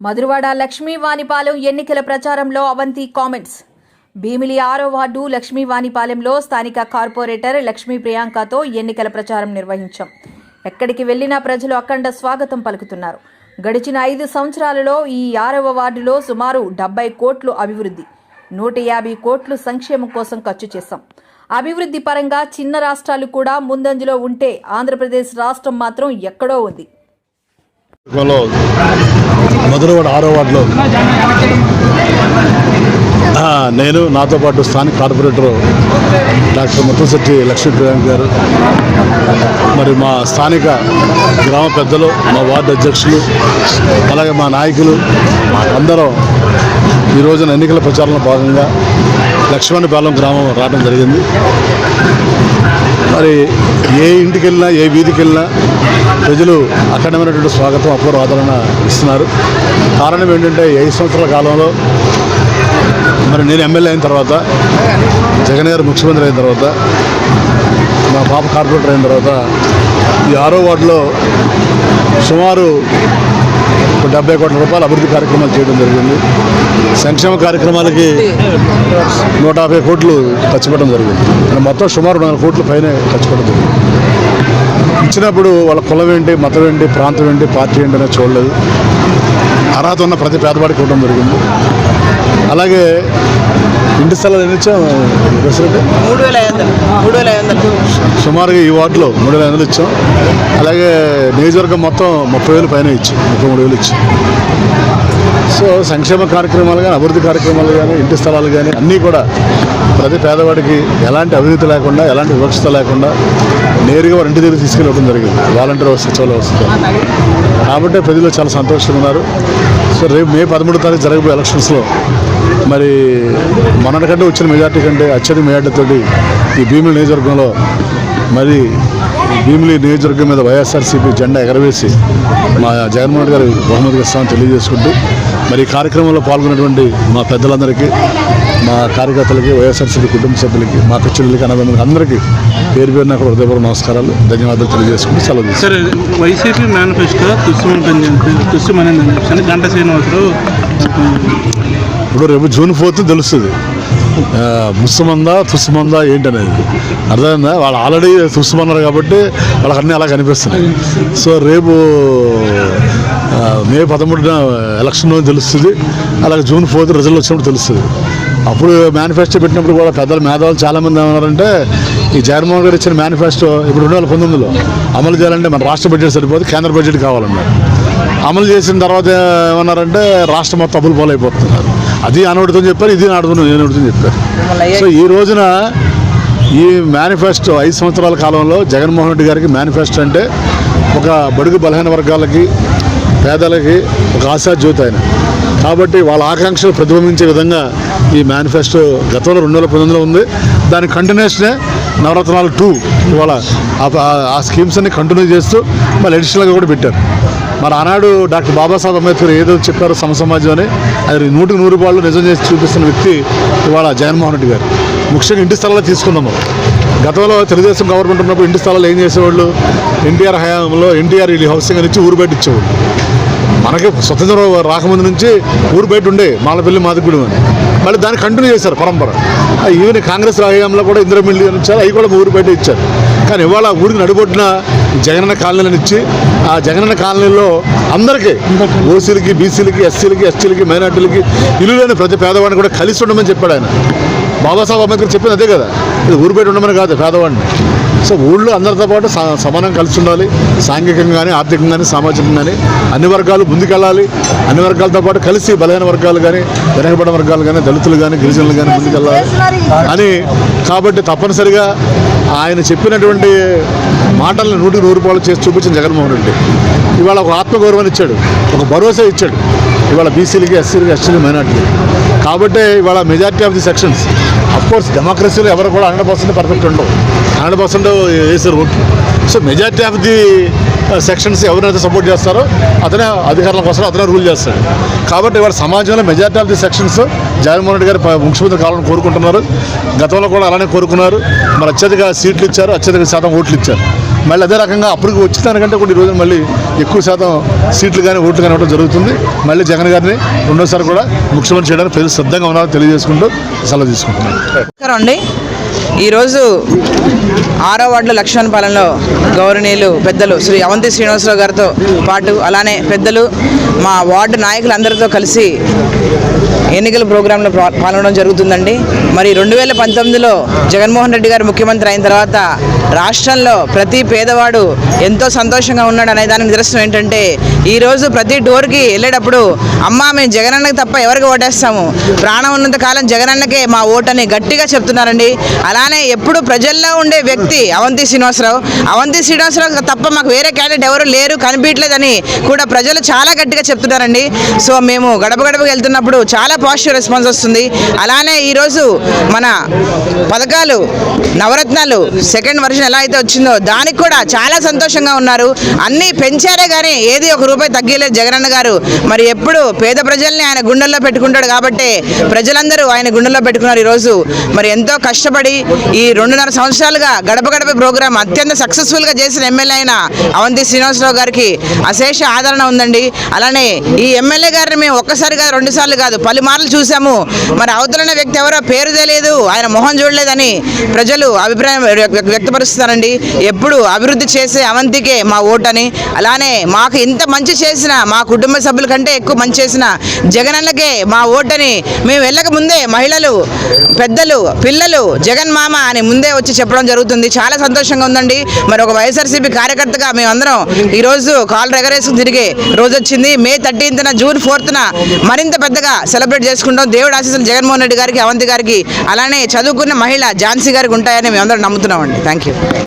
మధురవాడ లక్ష్మీ వాణిపాలెం ఎన్నికల ప్రచారంలో అవంతి కామెంట్స్. భీమిలి ఆరో వార్డు లక్ష్మీ వాణిపాలెంలో స్థానిక కార్పొరేటర్ లక్ష్మీ ప్రియాంకతో ఎన్నికల ప్రచారం నిర్వహించాం. ఎక్కడికి వెళ్ళినా ప్రజలు అఖండ స్వాగతం పలుకుతున్నారు. గడిచిన ఐదు సంవత్సరాలలో ఈ ఆరవ వార్డులో సుమారు డెబ్బై కోట్లు అభివృద్ధి నూట యాభై కోట్లు సంక్షేమం కోసం ఖర్చు చేశాం. అభివృద్ధి పరంగా చిన్న రాష్ట్రాలు కూడా ముందంజలో ఉంటే ఆంధ్రప్రదేశ్ రాష్ట్రం మాత్రం ఎక్కడో ఉంది. లో మధురవాడ ఆరో వార్డులో. నేను నాతో పాటు స్థానిక కార్పొరేటర్ డాక్టర్ ముత్తశెట్టి లక్ష్మీ ప్రియాంక్ గారు మరి మా స్థానిక గ్రామ పెద్దలు మా వార్డు అధ్యక్షులు అలాగే మా నాయకులు అందరం ఈ రోజున ఎన్నికల ప్రచారంలో భాగంగా లక్ష్మణపాలెం గ్రామం రావడం జరిగింది. మరి ఏ ఇంటికి వెళ్ళినా ఏ వీధికి వెళ్ళినా ప్రజలు అఖండమైనటువంటి స్వాగతం అపూర్వ ఆదరణ ఇస్తున్నారు. కారణం ఏంటంటే ఐదు సంవత్సరాల కాలంలో మరి నేను ఎమ్మెల్యే అయిన తర్వాత జగన్ గారు ముఖ్యమంత్రి అయిన తర్వాత మా పాప కార్పొరేటర్ అయిన తర్వాత ఈ ఆరో వార్డులో సుమారు ఒక డెబ్బై కోట్ల రూపాయలు అభివృద్ధి కార్యక్రమాలు చేయడం జరిగింది. సంక్షేమ కార్యక్రమాలకి నూట యాభై కోట్లు ఖర్చు పెట్టడం జరిగింది మొత్తం సుమారు నాలుగు కోట్ల పైనే ఖర్చు పెట్టడం జరిగింది. ఇచ్చినప్పుడు వాళ్ళ కులం ఏంటి మతం ఏంటి ప్రాంతం ఏంటి పార్టీ ఏంటి అనేది చూడలేదు. అర్హత ఉన్న ప్రతి పేదవాడికి ఇవ్వడం జరిగింది. అలాగే ఇంటి స్థలాలు ఎన్ని ఇచ్చాం మూడు వేల ఐదు వందలు. మూడు వేల ఐదు వందలు. సుమారుగా ఈ వార్డులో మూడు వేల ఐదు వందలు ఇచ్చాం. అలాగే నియోజకవర్గం మొత్తం ముప్పై వేలు పైన ఇచ్చాం. ముప్పై మూడు వేలు ఇచ్చాం. సో సంక్షేమ కార్యక్రమాలు కానీ అభివృద్ధి కార్యక్రమాలు కానీ ఇంటి స్థలాలు కానీ అన్నీ కూడా ప్రతి పేదవాడికి ఎలాంటి అవినీతి లేకుండా ఎలాంటి వివక్షత లేకుండా నేరుగా వారి ఇంటి దగ్గర తీసుకెళ్ళడం జరిగింది. వాలంటీర్ వ్యవస్థ సచివాలయ వ్యవస్థ. కాబట్టి ప్రజలు చాలా సంతోషంగా ఉన్నారు. సో రేపు మే పదమూడు తారీఖు జరగబోయే ఎలక్షన్స్లో మరి మొన్నటికంటే వచ్చిన మెజార్టీ కంటే అత్యధిక మెజార్టీతోటి ఈ భీముల నియోజకవర్గంలో మరి భీమిలి నియోజకవర్గం మీద వైఎస్ఆర్సీపీ జెండా ఎగరవేసి మా జగన్మోహన్ గారు బహుమతి ఇస్తామని తెలియజేసుకుంటూ మరి ఈ కార్యక్రమంలో పాల్గొన్నటువంటి మా పెద్దలందరికీ మా కార్యకర్తలకి వైఎస్ఆర్సీపీ కుటుంబ సభ్యులకి మా కచ్చులకి అన్నదమ్ములకి అందరికీ పేరు పేరున కూడా హృదయపూర్వక నమస్కారాలు. ధన్యవాదాలు తెలియజేసుకుంటూ సెలవు. సరే వైసీపీ మేనిఫెస్టో తుస్సుమని గంట శ్రీనివాసరావు ఇప్పుడు రేపు జూన్ ఫోర్త్ తెలుస్తుంది. ముస్సుమందా తుస్సుమందా ఏంటనేది. అర్థమైందా? వాళ్ళు ఆల్రెడీ తుస్సుమన్నారు కాబట్టి వాళ్ళకి అన్నీ అలా కనిపిస్తున్నాయి. సో రేపు మే పదమూడున ఎలక్షన్ తెలుస్తుంది. అలాగే జూన్ ఫోర్త్ రిజల్ట్ వచ్చినప్పుడు తెలుస్తుంది. అప్పుడు మేనిఫెస్టో పెట్టినప్పుడు కూడా పెద్దల మేధావులు చాలామంది ఏమన్నారంటే ఈ జగన్మోహన్ గారు ఇచ్చిన మేనిఫెస్టో ఇప్పుడు రెండు వేల పంతొమ్మిదిలో అమలు చేయాలంటే మన రాష్ట్ర బడ్జెట్ సరిపోదు కేంద్ర బడ్జెట్ కావాలన్నారు. అమలు చేసిన తర్వాత ఏమన్నారంటే రాష్ట్రం మొత్తం అప్పులు పాలైపోతున్నారు. అది అనవడుతో చెప్పారు ఇది ఆడుతున్నా నేను అడుగుతుంది చెప్పారు. సో ఈ రోజున ఈ మేనిఫెస్టో ఐదు సంవత్సరాల కాలంలో జగన్మోహన్ రెడ్డి గారికి మేనిఫెస్టో అంటే ఒక బడుగు బలహీన వర్గాలకి పేదలకి ఒక ఆశాజ్యోతి ఆయన. కాబట్టి వాళ్ళ ఆకాంక్షలు ప్రతిబింబించే విధంగా ఈ మేనిఫెస్టో గతంలో రెండు వేల పంతొమ్మిదిలో ఉంది. దాని కంటిన్యూషనే నవరత్నాలు టూ ఇవాళ ఆ- ఆ- స్కీమ్స్ అన్ని కంటిన్యూ చేస్తూ మళ్ళీ అడిషనల్గా కూడా పెట్టారు. మరి ఆనాడు డాక్టర్ బాబాసాహెబ్ అంబేద్కర్ ఏదో చెప్పారో సమ సమాజం అని అది నూటికి నూరు రూపాయలు నిజం చేసి చూపిస్తున్న వ్యక్తి ఇవాళ జగన్మోహన్ రెడ్డి గారు. ముఖ్యంగా ఇంటి స్థలాలు తీసుకుందాము గతంలో తెలుగుదేశం గవర్నమెంట్ ఉన్నప్పుడు ఇంటి స్థలాలు ఏం చేసేవాళ్ళు? ఎన్టీఆర్ హయాంలో ఎన్టీఆర్ ఇల్లు హౌసింగ్ అని ఇచ్చి ఊరు బయట ఇచ్చేవాళ్ళు. మనకి స్వతంత్రం రాకముందు నుంచి ఊరు బయట ఉండే మాలపల్లి మాదిగూడెం అని. మళ్ళీ దాన్ని కంటిన్యూ చేశారు పరంపర. ఆ ఈవెన్ కాంగ్రెస్ హయాంలో కూడా ఇందిరామిల్లి అని ఇచ్చారు అవి కూడా ఊరు బయట ఇచ్చారు. కానీ ఇవాళ ఊరికి నడిబొడ్డున జగనన్న కాలనీలను ఇచ్చి ఆ జగనన్న కాలనీలో అందరికీ ఓసీలకి బీసీలకి ఎస్సీలకి ఎస్టీలకి మైనార్టీలకి ఇల్లులేని ప్రతి పేదవాడిని కూడా కలిసి ఉండమని చెప్పాడు ఆయన. బాబాసాహెబ్ అంబేద్కర్ చెప్పింది అదే కదా ఇది ఊరు బయట ఉండమని కాదు పేదవాడిని. సో ఊళ్ళో అందరితో పాటు స- సమానం కలిసి ఉండాలి సాంఘికంగా కానీ ఆర్థికంగా కానీ సామాజికంగా కానీ అన్ని వర్గాలు ముందుకెళ్ళాలి. అన్ని వర్గాలతో పాటు కలిసి బలహీన వర్గాలు కానీ వెనకబడిన వర్గాలు కానీ దళితులు కానీ గిరిజనులు కానీ ముందుకెళ్ళాలి. అని కాబట్టి తప్పనిసరిగా ఆయన చెప్పినటువంటి మాటలను నూటికి నూరు రూపాయలు చేసి చూపించిన జగన్మోహన్ రెడ్డి. ఇవాళ ఒక ఆత్మగౌరవాన్ని ఇచ్చాడు ఒక భరోసా ఇచ్చాడు. ఇవాళ బీసీలకి ఎస్సీలకి ఎస్టీలకి మైనార్టీలకి. కాబట్టి ఇవాళ majority of the sections of course డెమోక్రసీలో ఎవరు కూడా హండ్రెడ్ పర్సెంట్ పర్ఫెక్ట్ ఉండవు. హండ్రెడ్ పర్సెంట్ వేసారు ఓట్లు so majority of the sections ఎవరైతే సపోర్ట్ చేస్తారో అతనే అధికారంలోకి వస్తారో అతనే రూల్ చేస్తాడు. కాబట్టి ఇవాళ సమాజంలో majority of the sections Jaganmohan Reddy గారు ముఖ్యమంత్రి కావాలని కోరుకుంటున్నారు. గతంలో కూడా అలానే కోరుకున్నారు. మరి అత్యధిక సీట్లు ఇచ్చారు అత్యధిక శాతం ఓట్లు ఇచ్చారు. మళ్ళీ అదే రకంగా అప్పటికి వచ్చిన దానికంటే కూడా ఈ రోజు మళ్ళీ ఎక్కువ శాతం సీట్లు కానీ ఓట్లు కానీ ఇవ్వడం జరుగుతుంది. మళ్ళీ జగన్ గారిని రెండోసారి కూడా ముఖ్యమంత్రి చేయడానికి ప్రజలు సిద్ధంగా ఉన్నారని తెలియజేసుకుంటూ సలహా తీసుకుంటున్నాను. అండి. ఈరోజు ఆరో వార్డులో లక్ష్మణపాలెంలో గౌరవనీయులు పెద్దలు శ్రీ అవంతి శ్రీనివాసరావు గారితో పాటు అలానే పెద్దలు మా వార్డు నాయకులందరితో కలిసి ఎన్నికల ప్రోగ్రాంలో పాల్గొనడం జరుగుతుందండి. మరి రెండు వేల పంతొమ్మిదిలో జగన్మోహన్ రెడ్డి గారు ముఖ్యమంత్రి అయిన తర్వాత రాష్ట్రంలో ప్రతి పేదవాడు ఎంతో సంతోషంగా ఉన్నాడు అనే దానికి నిదర్శనం ఏంటంటే ఈరోజు ప్రతి డోర్కి వెళ్ళేటప్పుడు అమ్మ మేము జగనన్నకి తప్ప ఎవరికి ఓటేస్తాము? ప్రాణం ఉన్నంత కాలం జగనన్నకే మా ఓటని గట్టిగా చెప్తున్నారండి. అలా అలానే ఎప్పుడు ప్రజల్లో ఉండే వ్యక్తి అవంతి శ్రీనివాసరావు. అవంతి శ్రీనివాసరావు తప్ప మాకు వేరే క్యాండిడేట్ ఎవరు లేరు కనిపించలేదని కూడా ప్రజలు చాలా గట్టిగా చెప్తున్నారండి. సో మేము గడప గడపకి వెళ్తున్నప్పుడు చాలా పాజిటివ్ రెస్పాన్స్ వస్తుంది. అలానే ఈరోజు మన పథకాలు నవరత్నాలు సెకండ్ వర్షన్ ఎలా అయితే వచ్చిందో దానికి కూడా చాలా సంతోషంగా ఉన్నారు. అన్నీ పెంచారే కానీ ఏది ఒక రూపాయి తగ్గలేదు జగనన్న గారు. మరి ఎప్పుడు పేద ప్రజల్ని ఆయన గుండెల్లో పెట్టుకుంటాడు కాబట్టి ప్రజలందరూ ఆయన గుండెల్లో పెట్టుకున్నారు ఈరోజు. మరి ఎంతో కష్టపడి ఈ రెండున్నర సంవత్సరాలుగా గడప గడప ప్రోగ్రాం అత్యంత సక్సెస్ఫుల్గా చేసిన ఎమ్మెల్యే అయిన అవంతి శ్రీనివాసరావు గారికి అశేష ఆదరణ ఉందండి. అలానే ఈ ఎమ్మెల్యే గారిని మేము ఒక్కసారి కాదు రెండు సార్లు కాదు పలుమార్లు చూసాము మరి అవతలన్న వ్యక్తి ఎవరో పేరు తెలియదు ఆయన మొహం చూడలేదని ప్రజలు అభిప్రాయం వ్యక్- వ్యక్తపరుస్తున్నారండి. ఎప్పుడు అభివృద్ధి చేసే అవంతికే మా ఓటని. అలానే మాకు ఇంత మంచి చేసిన మా కుటుంబ సభ్యుల కంటే ఎక్కువ మంచి చేసిన జగనన్నకే మా ఓటని. మేము వెళ్ళక ముందే మహిళలు పెద్దలు పిల్లలు జగన్ మామ అని ముందే వచ్చి చెప్పడం జరుగుతుంది. చాలా సంతోషంగా ఉందండి. మరి ఒక వైఎస్ఆర్సీపీ కార్యకర్తగా మేమందరం ఈరోజు కాల్ రెగరేసుకుని తిరిగే రోజు వచ్చింది. మే థర్టీన్త్న జూన్ ఫోర్త్న మరింత పెద్దగా సెలబ్రేట్ చేసుకుంటాం. దేవుడు ఆశీస్సులు జగన్మోహన్ రెడ్డి గారికి అవంతి గారికి అలానే చదువుకున్న మహిళ ఝాన్సీ గారికి ఉంటాయని మేమందరం నమ్ముతున్నామండి. Thank you